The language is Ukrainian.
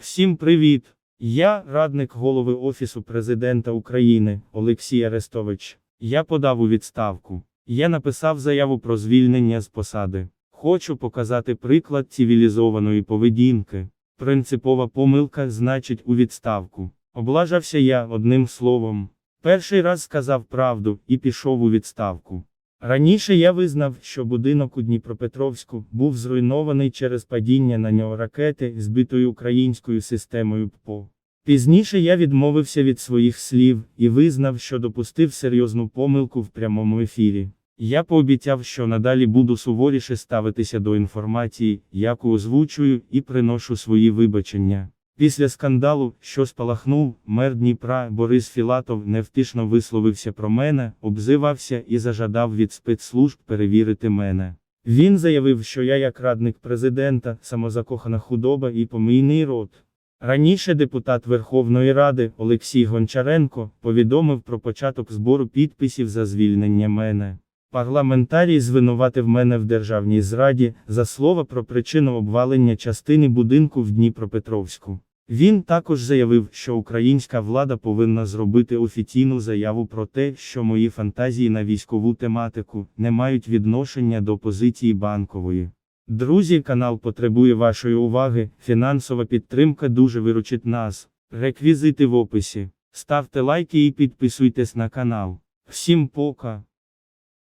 Всім привіт! Я радник голови Офісу президента України Олексій Арестович. Я подав у відставку. Я написав заяву про звільнення з посади. Хочу показати приклад цивілізованої поведінки. Принципова помилка значить у відставку. Облажався я одним словом. Перший раз сказав правду і пішов у відставку. Раніше я визнав, що будинок у Дніпропетровську був зруйнований через падіння на нього ракети, збитої українською системою ППО. Пізніше я відмовився від своїх слів і визнав, що допустив серйозну помилку в прямому ефірі. Я пообіцяв, що надалі буду суворіше ставитися до інформації, яку озвучую, і приношу свої вибачення. Після скандалу, що спалахнув, мер Дніпра Борис Філатов невтишно висловився про мене, обзивався і зажадав від спецслужб перевірити мене. Він заявив, що я як радник президента, самозакохана худоба і помийний рот. Раніше депутат Верховної Ради Олексій Гончаренко повідомив про початок збору підписів за звільнення мене. Парламентарій звинуватив мене в державній зраді за слова про причину обвалення частини будинку в Дніпропетровську. Він також заявив, що українська влада повинна зробити офіційну заяву про те, що мої фантазії на військову тематику не мають відношення до позиції банкової. Друзі, канал потребує вашої уваги. Фінансова підтримка дуже виручить нас. Реквізити в описі. Ставте лайки і підписуйтесь на канал. Всім пока.